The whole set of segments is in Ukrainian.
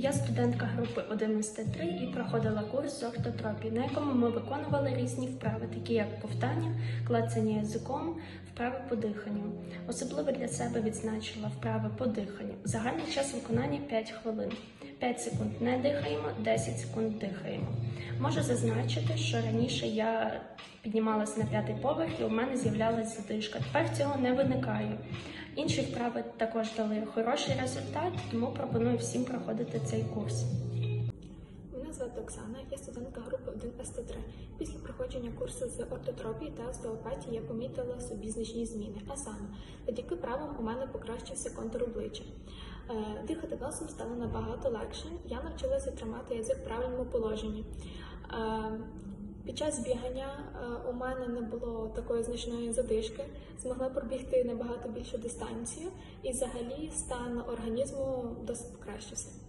Я студентка групи 11.3 і проходила курс з ортотропії, на якому ми виконували різні вправи, такі як ковтання, клацання язиком, вправи по диханню. Особливо для себе відзначила вправи по диханню. Загальний час виконання 5 хвилин. 5 секунд не дихаємо, 10 секунд дихаємо. Можу зазначити, що раніше я піднімалася на п'ятий поверх і у мене з'являлася задишка. Тепер цього не виникає. Інші вправи також дали хороший результат, тому пропоную всім проходити цей курс. Звати Оксана, я студентка групи 1 СТ3. Після проходження курсу з ортотропії та остеопатії я помітила собі значні зміни. А саме, завдяки правам у мене покращився контур обличчя. Е, Дихати носом стало набагато легше. Я навчилася тримати язик в правильному положенні. Е, Під час бігання е, у мене не було такої значної задишки, змогла пробігти набагато більшу дистанцію, і взагалі стан організму досить покращився.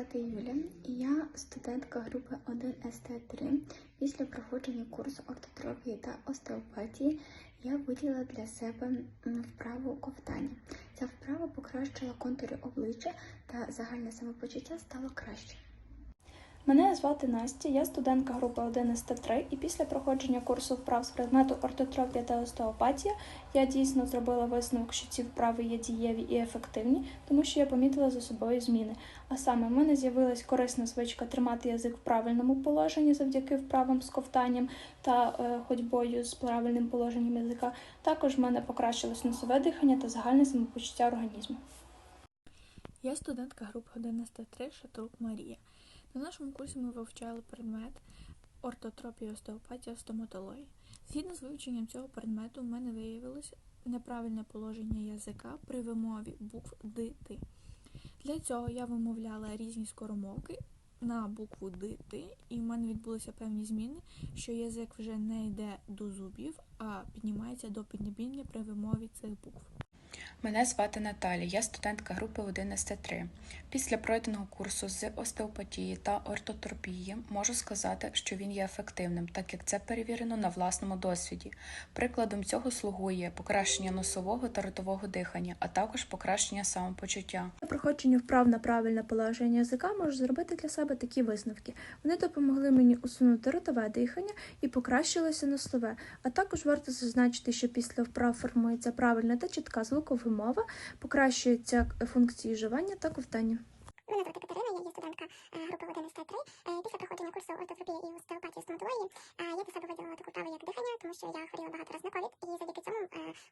Звати Юля, і я студентка групи 1 СТ3. Після проходження курсу ортотропії та остеопатії я виділа для себе вправу ковтання. Ця вправа покращила контури обличчя та загальне самопочуття стало краще. Мене звати Настя, я студентка групи 1 СТ3, і після проходження курсу вправ з предмету ортотропія та остеопатія я дійсно зробила висновок, що ці вправи є дієві і ефективні, тому що я помітила за собою зміни. А саме в мене з'явилась корисна звичка тримати язик в правильному положенні завдяки вправам з ковтанням та е, ходьбою з правильним положенням язика. Також в мене покращилось носове дихання та загальне самопочуття організму. Я студентка групи 11 3 Шатрук Марія. На нашому курсі ми вивчали предмет ортотропія, остеопатія, стоматологія. Згідно з вивченням цього предмету, в мене виявилось неправильне положення язика при вимові букв Д Т. Для цього я вимовляла різні скоромовки на букву Д Т, і в мене відбулися певні зміни, що язик вже не йде до зубів, а піднімається до піднебіння при вимові цих букв. Мене звати Наталі, я студентка групи 1 СТ3. Після пройденого курсу з остеопатії та ортотропії можу сказати, що він є ефективним, так як це перевірено на власному досвіді. Прикладом цього слугує покращення носового та ротового дихання, а також покращення самопочуття. При проходженні вправ на правильне положення язика можу зробити для себе такі висновки. Вони допомогли мені усунути ротове дихання і покращилося носове. А також варто зазначити, що після вправ формується правильна та чітка звукова мова, покращуються функції жування та ковтання. Мене звати Катерина, я є студентка е, групи 1 СТ3. Е, Після проходження курсу ортотропії і остеопатії стоматології е, я для себе виділила таку вправу як дихання, тому що я хворіла багато разів на ковід, і завдяки цьому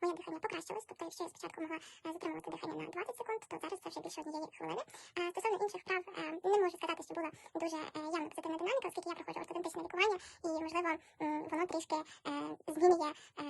моє дихання покращилось. Тобто, якщо я спочатку могла затримувати дихання на 20 секунд, то зараз це вже більше однієї хвилини. Стосовно інших вправ, не можу сказати, що була дуже явна позитивна динаміка, оскільки я проходжу ортодонтичне лікування, і можливо воно трішки змінює е,